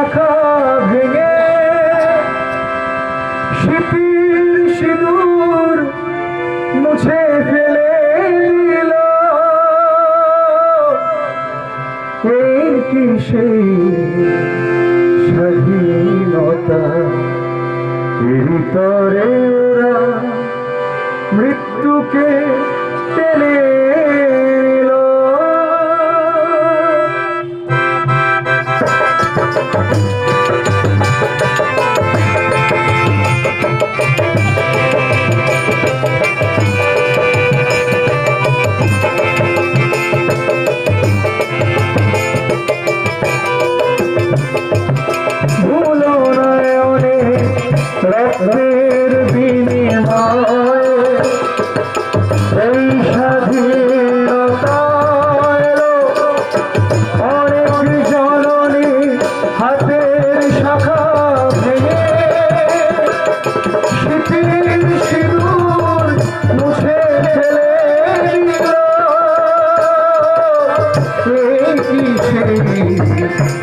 শাখা ভেঙে শিপির সিঁদুর মুছে ফেলে দিল। এর কি সেই স্বাধীনতা? এর তরে ওরা মৃত্যুকে টেনে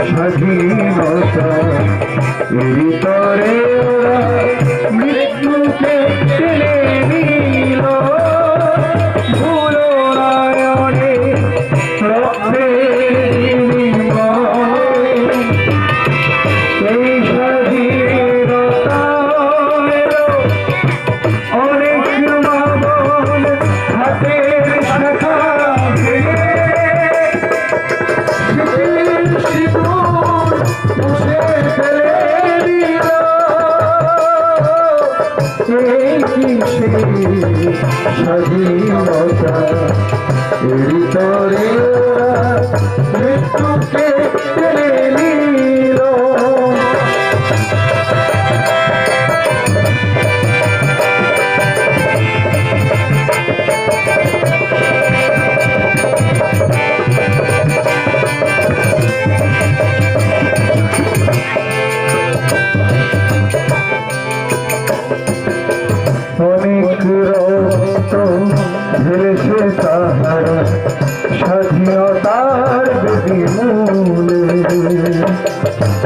স্বাধীনতা তরে ওরা মৃত্যুকে টেনে তোরে মৃত্যুকে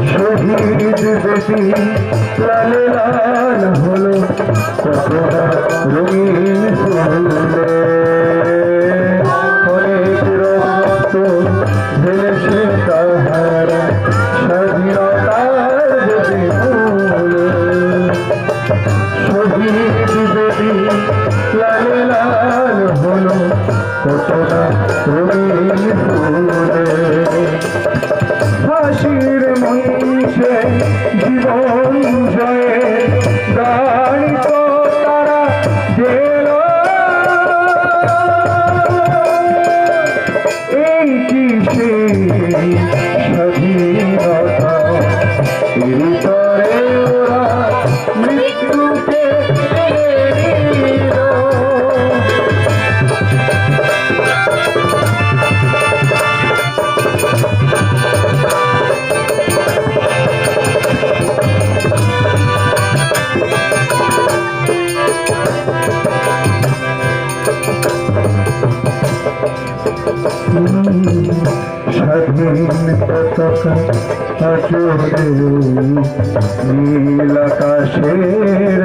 শহীদ বেশি চলে না হলো জীবন জয় স্বাধীন পতাকা আচরে নীল আকাশের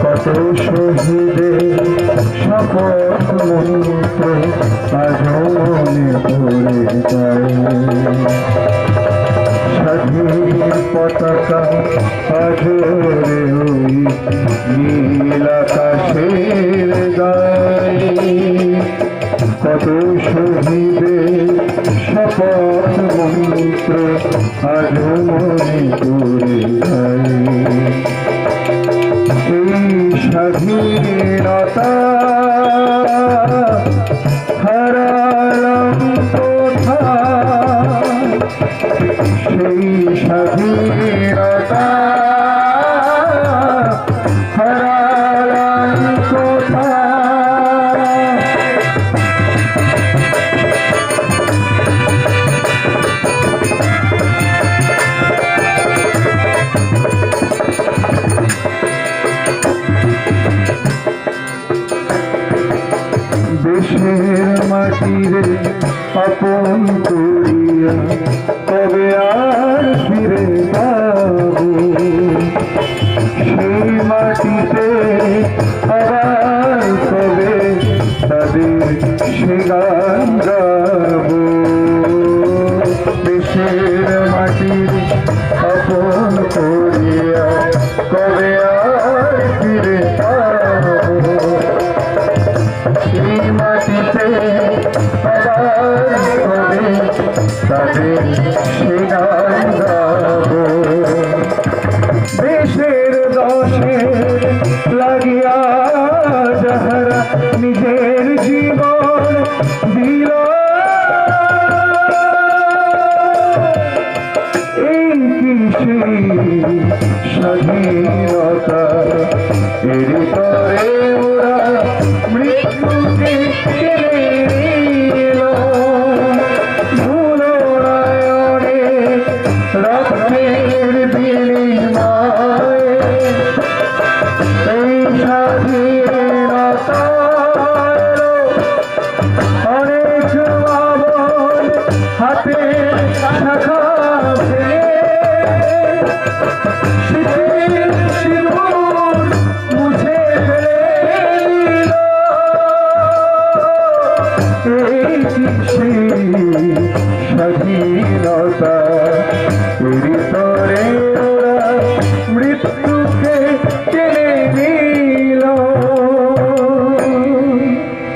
কত শহীদে শপথ মন্ত্র আজ মনে যায় পতাকা আচরে আলো মনে করে। যাই এই স্বাধীনতা হারালাম কোথা সেই স্বাধীন চিরে আপন করিয়া তবে আর ফিরে পাব সেই মাটিতে আবার তবে তাদের সে গান স্বাধীনতা এর পরে ওরা মৃত্যুকে কেড়ে নিল। ভুলরায়ণে রক্তের বিনিময়ে সেই স্বাধীনতা মৃত্যু